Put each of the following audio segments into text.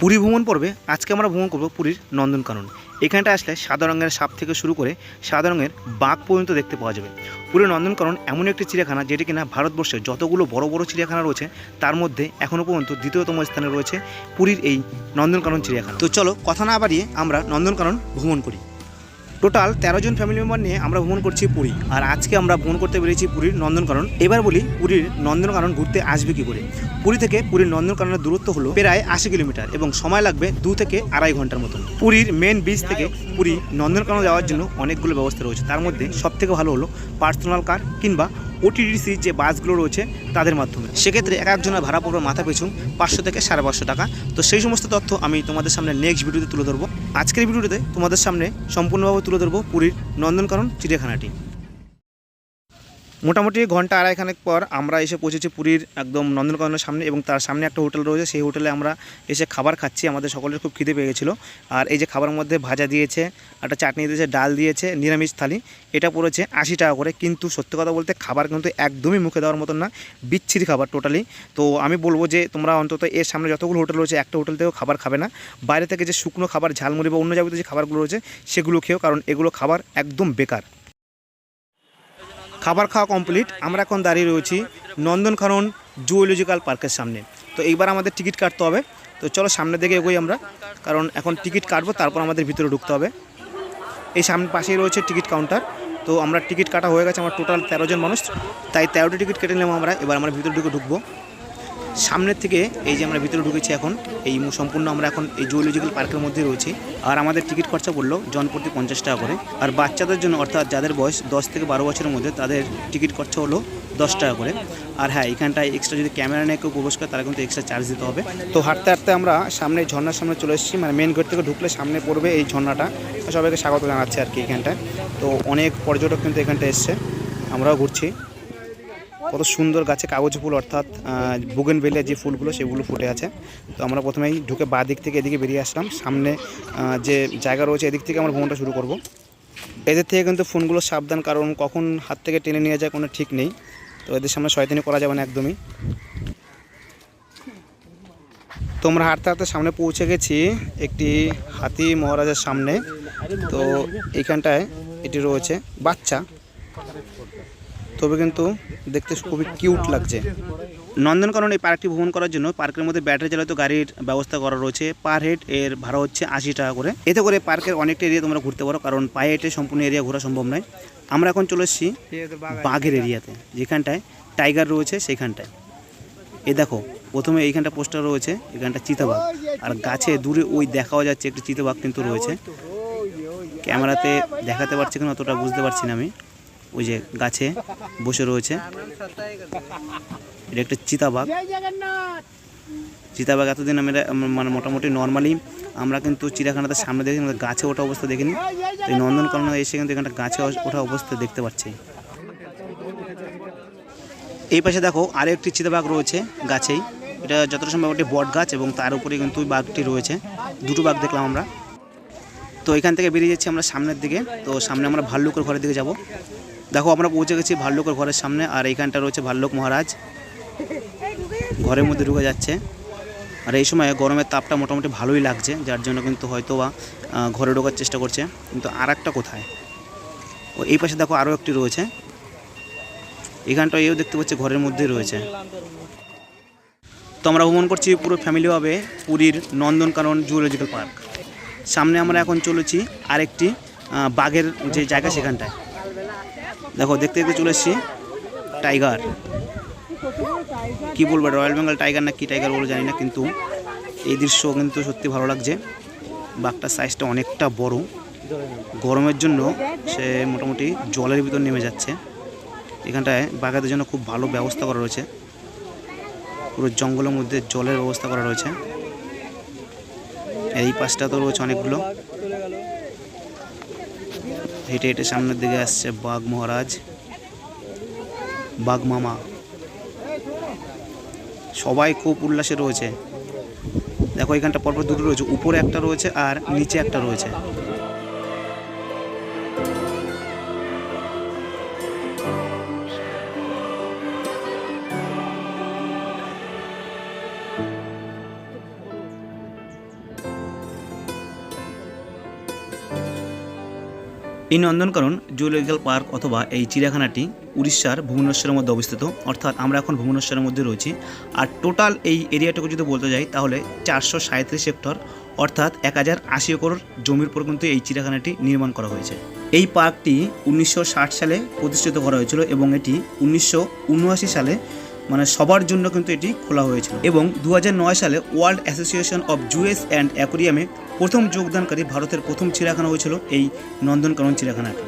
পুরী ভ্রমণ পর্বে আজকে আমরা ভ্রমণ করব পুরীর নন্দনকানন। এখানটা আসলে সাদা রঙের সাপ থেকে শুরু করে সাদা রঙের বাঘ পর্যন্ত দেখতে পাওয়া যাবে। পুরীর নন্দনকানন এমন একটি চিড়িয়াখানা যেটি কিনা ভারতবর্ষে যতগুলো বড় বড় চিড়িয়াখানা রয়েছে, তার মধ্যে এখনও পর্যন্ত দ্বিতীয়তম স্থানে রয়েছে পুরীর এই নন্দনকানন চিড়িয়াখানা। তো চলো কথা না বাড়িয়ে আমরা নন্দনকানন ভ্রমণ করি। টোটাল তেরো জন ফ্যামিলি মেম্বার নিয়ে আমরা ভ্রমণ করছি পুরী। আর আজকে আমরা ভ্রমণ করতে পেরেছি পুরীর নন্দনকানন। এবার বলি পুরীর নন্দনকানন ঘুরতে আসবে কি করে? পুরী থেকে পুরীর নন্দনকাননের দূরত্ব হলো প্রায় আশি কিলোমিটার এবং সময় লাগবে দু থেকে আড়াই ঘণ্টার মতন। পুরীর মেন বিচ থেকে পুরী নন্দনকানন যাওয়ার জন্য অনেকগুলো ব্যবস্থা রয়েছে। তার মধ্যে সব থেকে ভালো হলো পার্সোনাল কার কিংবা ওটিডিসি যে বাসগুলো রয়েছে তাদের মাধ্যমে। সেক্ষেত্রে এক একজনের ভাড়া পড়বে মাথা পিছু পাঁচশো থেকে সাড়ে পাঁচশো টাকা। তো সেই সমস্ত তথ্য আমি তোমাদের সামনে নেক্সট ভিডিওতে তুলে ধরবো। আজকের ভিডিওতে তোমাদের সামনে সম্পূর্ণভাবে তুলে ধরবো পুরীর নন্দনকানন চিড়িয়াখানাটি। মোটামুটি ঘণ্টা আড়াইখানেক পর আমরা এসে পৌঁছেছি পুরীর একদম নন্দনকাননের সামনে এবং তার সামনে একটা হোটেল রয়েছে। সেই হোটেলে আমরা এসে খাবার খাচ্ছি। আমাদের সকলের খুব খিদে পেয়ে গেছিল। আর এই যে খাবারের মধ্যে ভাজা দিয়েছে, একটা চাটনি দিয়েছে, ডাল দিয়েছে, নিরামিষ থালি, এটা পড়েছে আশি টাকা করে। কিন্তু সত্যি কথা বলতে খাবার কিন্তু একদমই মুখে দেওয়ার মতন না, বিচ্ছিরি খাবার টোটালি। তো আমি বলব যে তোমরা অন্তত এর সামনে যতগুলো হোটেল রয়েছে, একটা হোটেল থেকেও খাবার খাবে না। বাইরে থেকে যে শুকনো খাবার, ঝালমুড়ি বা অন্য যাবতীয় যে খাবারগুলো রয়েছে, সেগুলো খেয়েও কারণ এগুলো খাবার একদম বেকার। খাবার খাওয়া কমপ্লিট আমরা এখন দাঁড়িয়ে রয়েছি নন্দনকানন জুওলজিক্যাল পার্কের সামনে। তো এইবার আমাদের টিকিট কাটতে হবে। তো চলো সামনের দিকে এগোই আমরা, কারণ এখন টিকিট কাটবো, তারপর আমাদের ভিতরে ঢুকতে হবে। এই সামনে পাশেই রয়েছে টিকিট কাউন্টার। তো আমরা টিকিট কাটা হয়ে গেছে, আমার টোটাল তেরো জন মানুষ। তাই তেরোটি টিকিট কেটে নিলাম আমরা, এবার আমরা ভিতরে ঢুকে ঢুকবো। সামনের থেকে এই যে আমরা ভিতরে ঢুকেছি এখন, এই সম্পূর্ণ আমরা এখন এই জুওলজিক্যাল পার্কের মধ্যে রয়েছি। আর আমাদের টিকিট খরচা পড়ল জন প্রতি পঞ্চাশ টাকা করে। আর বাচ্চাদের জন্য, অর্থাৎ যাদের বয়স দশ থেকে বারো বছরের মধ্যে, তাদের টিকিট খরচা হলো দশ টাকা করে। আর হ্যাঁ এখানটায় এক্সট্রা যদি ক্যামেরা নিয়ে কেউ প্রবেশ করে, তারা কিন্তু এক্সট্রা চার্জ দিতে হবে। তো হাঁটতে হাঁটতে আমরা সামনে এই ঝর্ণার সামনে চলে এসেছি। মানে মেন গেট থেকে ঢুকলে সামনে পড়বে এই ঝর্ণাটা। তো সবাইকে স্বাগত জানাচ্ছে আর কি এখানটায়। তো অনেক পর্যটক কিন্তু এখানটায় এসছে। আমরাও ঘুরছি। কত সুন্দর গাছে কাগজ ফুল, অর্থাৎ বুগেন বেলিয়া যে ফুলগুলো সেগুলো ফুটে আছে। তো আমরা প্রথমেই ঢুকে বা দিক থেকে এদিকে বেরিয়ে আসলাম। সামনে যে জায়গা রয়েছে এদিক থেকে আমরা ভ্রমণটা শুরু করব। এদের থেকে কিন্তু ফোনগুলো সাবধান, কারণ কখন হাত থেকে টেনে নিয়ে যায় কোনো ঠিক নেই। তো এদের সামনে শয়তানি করা যাবে না একদমই। তো আমরা হাঁটতে হাঁটতে সামনে পৌঁছে গেছি একটি হাতি মহারাজের সামনে। তো এইখানটায় এটি রয়েছে বাচ্চা। তবে কিন্তু দেখতে খুবই কিউট লাগছে। নন্দনকানন এই পার্কটি ভ্রমণ করার জন্য পার্কের মধ্যে ব্যাটারি চালিত গাড়ির ব্যবস্থা করা রয়েছে। পার হেড এর ভাড়া হচ্ছে আশি টাকা করে। এতে করে পার্কের অনেকটা এরিয়া তোমরা ঘুরতে পারো, কারণ পায়ে হেঁটে সম্পূর্ণ এরিয়া ঘোরা সম্ভব নয়। আমরা এখন চলে এসেছি বাঘের এরিয়াতে, যেখানটায় টাইগার রয়েছে সেখানটায়। এ দেখো, প্রথমে এইখানটা পোস্টার রয়েছে, এখানটা চিতাবাঘ। আর গাছে দূরে ওই দেখাও যাচ্ছে একটি চিতাবাঘ কিন্তু রয়েছে। ক্যামেরাতে দেখাতে পারছি কিনা অতটা বুঝতে পারছি না আমি। ওই যে গাছে বসে রয়েছে। এটা একটা চিতাবাঘ। চিতাবাঘ এতদিন আমি মানে মোটামুটি নর্মালি আমরা কিন্তু চিড়িয়াখানাতে সামনে দেখি গাছে ওঠা অবস্থা দেখিনি। এই নন্দনকাননে এসে কিন্তু এখানটা গাছে ওঠা অবস্থা দেখতে পাচ্ছি। এই পাশে দেখো আরও একটি চিতাবাঘ রয়েছে গাছেই। এটা যতটা সম্ভব একটি বট গাছ এবং তার উপরে কিন্তু বাঘটি রয়েছে। দুটো বাঘ দেখলাম আমরা। তো এখান থেকে বেরিয়ে যাচ্ছি আমরা সামনের দিকে। তো সামনে আমরা ভাল্লুকের ঘরের দিকে যাব। দেখো, আমরা পৌঁছে গেছি ভাল্লুকের ঘরের সামনে, আর এইখানটা রয়েছে ভাল্লুক মহারাজ। ঘরের মধ্যে ঢুকে যাচ্ছে। আর এই সময় গরমের তাপটা মোটামুটি ভালোই লাগছে, যার জন্য কিন্তু হয়তো বা ঘরে ঢোকার চেষ্টা করছে। কিন্তু আর একটা কোথায়? ও, এই পাশে দেখো আরও একটি রয়েছে। এখানটা এও দেখতে পাচ্ছি ঘরের মধ্যেই রয়েছে। তো আমরা ভ্রমণ করছি পুরো ফ্যামিলিভাবে পুরীর নন্দনকানন জুওলজিক্যাল পার্ক সামনে আমরা এখন চলেছি আরেকটি বাঘের যে জায়গা সেখানটায়। দেখো, দেখতে দেখতে চলে এসেছি। টাইগার কি বলব রয়্যাল বেঙ্গল টাইগার না কি টাইগার বলে জানি না, কিন্তু এই দৃশ্য কিন্তু সত্যি ভালো লাগছে। বাঘটার সাইজটা অনেকটা বড়। গরমের জন্য সে মোটামুটি জলের ভিতর নেমে যাচ্ছে। এখানটায় বাঘাদের জন্য খুব ভালো ব্যবস্থা করা রয়েছে। পুরো জঙ্গলের মধ্যে জলের ব্যবস্থা করা রয়েছে। এই পাশটা তো রয়েছে অনেকগুলো। হেঁটে হেঁটে সামনের দিকে আসছে বাঘ মহারাজ। বাঘ মামা। সবাই খুব উল্লাসে রয়েছে। দেখো, এখানটা পরপর দুটো রয়েছে। উপরে একটা রয়েছে আর নিচে একটা রয়েছে। এই নন্দনকানন জুলজিক্যাল পার্ক অথবা এই চিড়িয়াখানাটি উড়িষ্যার ভুবনেশ্বরের মধ্যে অবস্থিত। অর্থাৎ আমরা এখন ভুবনেশ্বরের মধ্যে রয়েছি। আর টোটাল এই এরিয়াটুকু যদি বলতে যাই, তাহলে চারশো সাঁত্রিশ হেক্টর, অর্থাৎ এক হাজার আশি একর জমির উপর কিন্তু এই চিড়িয়াখানাটি নির্মাণ করা হয়েছে। এই পার্কটি উনিশশো ষাট সালে প্রতিষ্ঠিত করা হয়েছিল এবং এটি উনিশশো উনআশি সালে মানে সবার জন্য কিন্তু এটি খোলা হয়েছিল। এবং দু হাজার নয় সালে world association of zoos and অ্যাকোরিয়ামে প্রথম যোগদানকারী ভারতের প্রথম চিড়িয়াখানা হয়েছিল এই নন্দনকানন চিড়িয়াখানাটি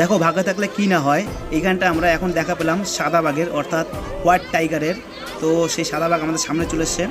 দেখো, ভাগ্য থাকলে কি না হয়, এইখানটা আমরা এখন দেখা পেলাম সাদা বাঘের, অর্থাৎ হোয়াইট টাইগারের। তো সেই সাদা বাঘ আমাদের সামনে চলে এসছে।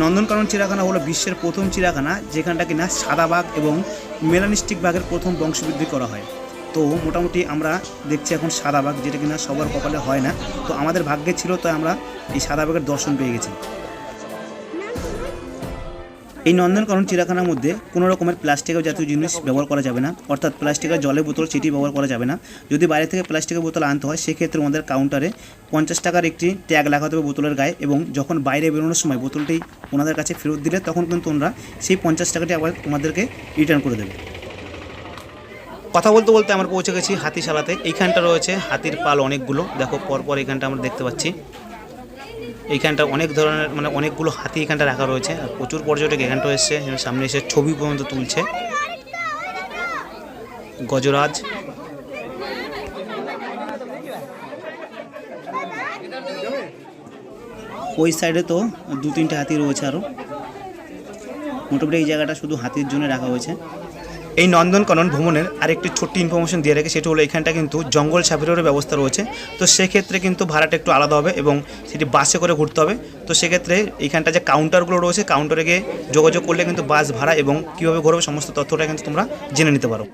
নন্দনকানন চিড়িয়াখানা হলো বিশ্বের প্রথম চিড়িয়াখানা যেখানটা কিনা সাদা বাঘ এবং মেলানিস্টিক বাঘের প্রথম বংশবৃদ্ধি করা হয়। তো মোটামুটি আমরা দেখছি এখন সাদা বাঘ, যেটা কিনা সবার কপালে হয় না। তো আমাদের ভাগ্যে ছিল তো আমরা এই সাদা বাঘের দর্শন পেয়ে গেছি। এই নন্দনকানন চিড়িয়াখানার মধ্যে কোনো রকমের প্লাস্টিকের জাতীয় জিনিস ব্যবহার করা যাবে না। অর্থাৎ প্লাস্টিকের জলের বোতল সেটি ব্যবহার করা যাবে না। যদি বাইরে থেকে প্লাস্টিকের বোতল আনতে হয়, সেক্ষেত্রে আমাদের কাউন্টারে পঞ্চাশ টাকার একটি ট্যাগ লাগাতে হবে বোতলের গায়ে এবং যখন বাইরে বেরোনোর সময় বোতলটি ওনাদের কাছে ফেরত দিলে, তখন কিন্তু ওনারা সেই পঞ্চাশ টাকাটি আবার তোমাদেরকে রিটার্ন করে দেবে। কথা বলতে বলতে আমরা পৌঁছে গেছি হাতিশালাতে। এইখানটা রয়েছে হাতির পাল অনেকগুলো। দেখো, পরপর এখানটা আমরা দেখতে পাচ্ছি। এইখানটা অনেক ধরনের মানে অনেকগুলো হাতি এখানটা রাখা রয়েছে, আর প্রচুর পর্যটক এখানটা এসছে সামনে এসে ছবি পর্যন্ত তুলছে। গজরাজ। ওই সাইডে তো দু তিনটে হাতি রয়েছে আরও মোটামুটি এই জায়গাটা শুধু হাতির জন্য রাখা হয়েছে। এই নন্দনকানন ভ্রমণের আরেকটি ছোট্ট ইনফরমেশন দিয়ে রাখি সেটি হলো এখানটা কিন্তু জঙ্গল সাফারিরও ব্যবস্থা রয়েছে। তো সেক্ষেত্রে কিন্তু ভাড়াটা একটু আলাদা হবে এবং সেটি বাসে করে ঘুরতে হবে। তো সেক্ষেত্রে এখানটা যে কাউন্টারগুলো রয়েছে কাউন্টারে গিয়ে যোগাযোগ করলে কিন্তু বাস ভাড়া এবং কীভাবে ঘুরবে সমস্ত তথ্যটা কিন্তু তোমরা জেনে নিতে পারো।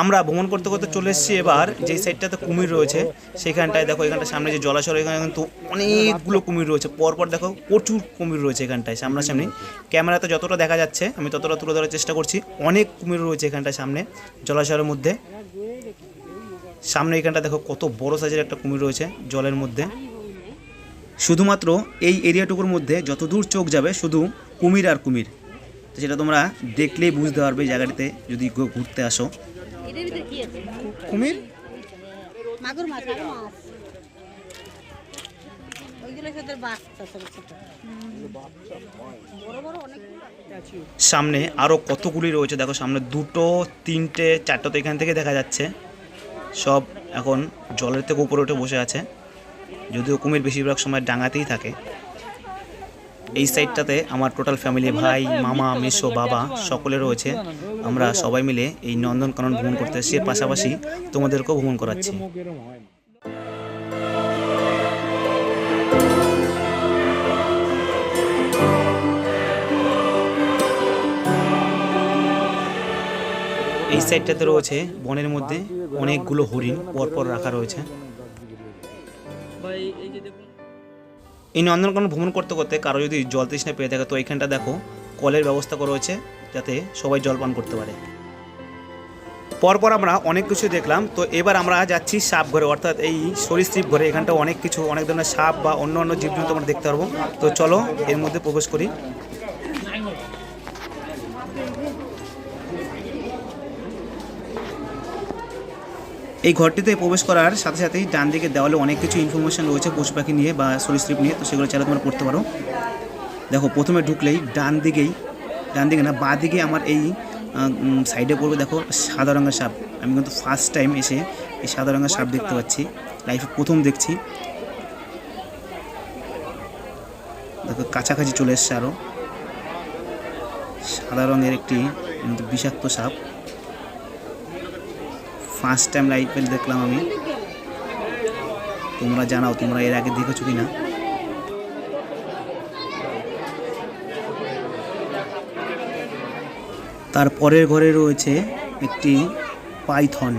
আমরা ভ্রমণ করতে করতে চলে এসেছি এবার, যেই সাইডটাতে কুমির রয়েছে, সেখানটায় দেখো এখানটা সামনে যে জলাশয় এখানে কিন্তু অনেকগুলো কুমির রয়েছে। পরপর দেখো, প্রচুর কুমির রয়েছে এখানটায়, সামনাসামনি। ক্যামেরাতে যতটা দেখা যাচ্ছে, আমি ততটা তুলে ধরার চেষ্টা করছি। অনেক কুমির রয়েছে এখানটায় সামনে, জলাশয়ের মধ্যে। সামনে এখানটা দেখো, কত বড় সাইজের একটা কুমির রয়েছে জলের মধ্যে। শুধুমাত্র এই এরিয়াটুকুর মধ্যে যতদূর চোখ যাবে, শুধু কুমির আর কুমির। তো সেটা তোমরা দেখলেই বুঝতে পারবে জায়গাটিতে, যদি ঘুরতে আসো। কুমির? মাগুর মাছ মাছ। সামনে আরও কতগুলি রয়েছে? দেখো সামনে দুটো তিনটে চারটে তো এখান থেকে দেখা যাচ্ছে। সব এখন জলের থেকে উপরে উঠে বসে আছে। যদিও কুমির বেশিরভাগ সময় ডাঙাতেই থাকে। এই সাইডটাতে আমার টোটাল ফ্যামিলি ভাই মামা মেসো বাবা সকলে রয়েছে। আমরা সবাই মিলে এই নন্দনকানন ভ্রমণ করতে এর পাশাপাশি তোমাদেরকেও ভ্রমণ করাচ্ছি। এই সাইডটাতে রয়েছে বনের মধ্যে অনেকগুলো হরিণ পরপর রাখা রয়েছে। এই নন্দনকানন ভ্রমণ করতে করতে কারও যদি জল তৃষ্ণা পেয়ে থাকে, তো এইখানটা দেখো কলের ব্যবস্থা করা হয়েছে যাতে সবাই জল পান করতে পারে। পরপর আমরা অনেক কিছু দেখলাম, তো এবার আমরা যাচ্ছি সাপ ঘরে, অর্থাৎ এই সরীসৃপ ঘরে। এখানটা অনেক কিছু, অনেক ধরনের সাপ বা অন্য অন্য জীবজন্তু আমরা দেখতে পারব। তো চলো এর মধ্যে প্রবেশ করি। এই ঘরটিতে প্রবেশ করার সাথে সাথেই ডান দিকে দেওয়ালে অনেক কিছু ইনফরমেশন রয়েছে পশু পাখি নিয়ে বা সরীসৃপ নিয়ে, তো সেগুলো চাইলে তোমরা পড়তে পারো। দেখো, প্রথমে ঢুকলেই ডান দিকেই, ডান দিকে না, বাঁ দিকে আমার এই সাইডে পড়বে, দেখো, সাদা রঙের সাপ। আমি কিন্তু ফার্স্ট টাইম এসে এই সাদা রঙের সাপ দেখতে পাচ্ছি। লাইফে প্রথম দেখছি। দেখো, কাছাকাছি চলে এসছে আরও সাদা রঙের একটি বিষাক্ত সাপ। ফার্স্ট টাইম লাইফে দেখলাম আমি। তোমরা জানাও, তোমরা এর আগে দেখেছ কি না তার পরের ঘরে রয়েছে একটি পাইথন।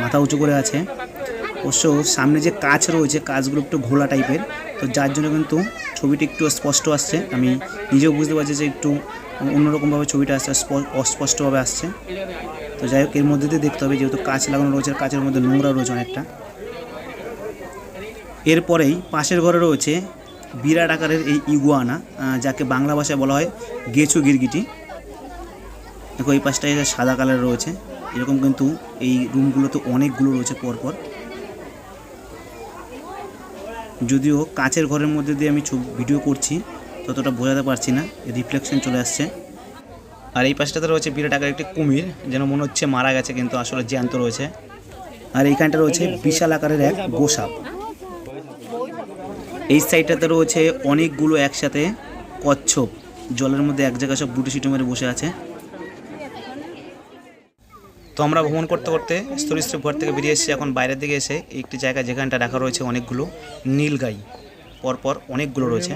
মাথা উঁচু করে আছে। অবশ্য সামনে যে কাচ রয়েছে, কাচগুলো একটু ঘোলা টাইপের, তো যার জন্য কিন্তু ছবিটি একটু স্পষ্ট আসছে। আমি নিজেও বুঝতে পারছি যে একটু অন্যরকমভাবে ছবিটা আসছে অস্পষ্টভাবে আসছে। তো যাই হোক, এর মধ্যে দিয়ে দেখতে হবে, যেহেতু কাঁচ লাগানো রয়েছে কাঁচের মধ্যে নোংরা রয়েছে অনেকটা। এরপরেই পাশের ঘরে রয়েছে বিরাট আকারের এই ইগুয়ানা যাকে বাংলা ভাষায় বলা হয় গেছু গিরগিটি। দেখো, এই পাশটায় সাদা কালার রয়েছে। এরকম কিন্তু এই রুমগুলোতে অনেকগুলো রয়েছে পরপর। যদিও কাঁচের ঘরের মধ্যে দিয়ে আমি ভিডিও করছি, ততটা বোঝাতে পারছি না, রিফ্লেকশন চলে আসছে। আর এই পাশটাতে রয়েছে বিরাট আকারের একটি কুমির যেন মনে হচ্ছে মারা গেছে কিন্তু আসলে জ্যান্ত রয়েছে। আর এইখানটা রয়েছে বিশাল আকারের এক গোসাপ। এই সাইডটাতে রয়েছে অনেকগুলো একসাথে কচ্ছপ। জলের মধ্যে এক জায়গায় সব বুটি সিটু মেরে বসে আছে। তো আমরা ভ্রমণ করতে করতে স্থলীশ্রী ঘর থেকে বেরিয়ে এসেছি। এখন বাইরের দিকে এসে একটি জায়গা যেখানটা রাখা রয়েছে অনেকগুলো নীল গাই পরপর অনেকগুলো রয়েছে।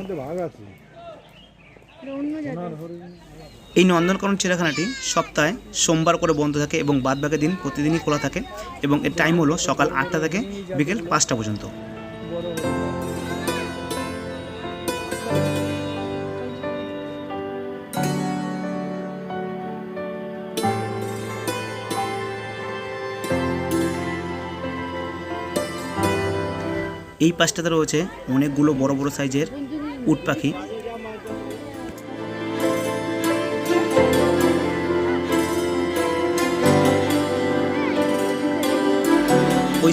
এই নন্দনকানন চিড়িয়াখানাটি সপ্তাহে সোমবার করে বন্ধ থাকে এবং বাদবাকি দিন প্রতিদিনই খোলা থাকে এবং এর টাইম হলো সকাল আটটা থেকে বিকেল পাঁচটা পর্যন্ত। এই পাশটাতে রয়েছে অনেকগুলো বড় বড় সাইজের উট পাখি।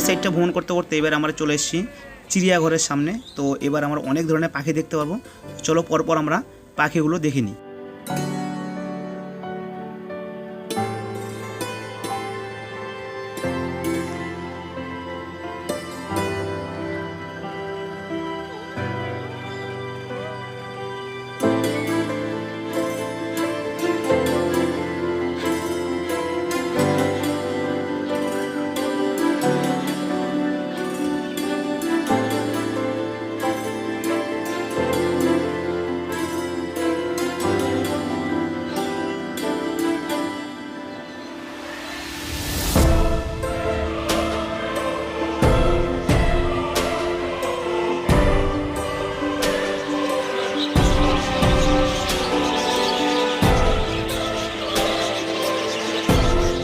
সাইডটা ভ্রমণ করতে করতে এবার আমরা চলে এসেছি চিড়িয়াঘরের সামনে। তো এবার আমরা অনেক ধরনের পাখি দেখতে পারব। চলো পরপর আমরা পাখিগুলো দেখে নিই।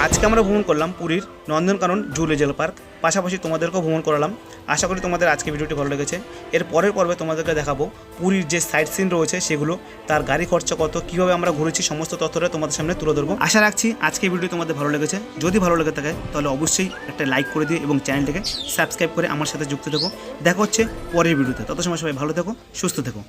আজকে আমরা ভ্রমণ করলাম পুরীর নন্দনকানন জুলেজেল পার্ক। পাশাপাশি তোমাদেরকেও ভ্রমণ করালাম। আশা করি তোমাদের আজকে ভিডিওটি ভালো লেগেছে। এর পরের পর্বে তোমাদেরকে দেখাবো পুরীর যে সাইট সিন রয়েছে সেগুলো, তার গাড়ি খরচা কত, কীভাবে আমরা ঘুরেছি, সমস্ত তথ্যটা তোমাদের সামনে তুলে ধরবো। আশা রাখছি আজকে ভিডিও তোমাদের ভালো লেগেছে। যদি ভালো লেগে থাকে, তাহলে অবশ্যই একটা লাইক করে দিও এবং চ্যানেলটিকে সাবস্ক্রাইব করে আমার সাথে যুক্ত থেকো। দেখা হচ্ছে পরের ভিডিওতে। তত সময় সবাই ভালো থেকো, সুস্থ থেকো।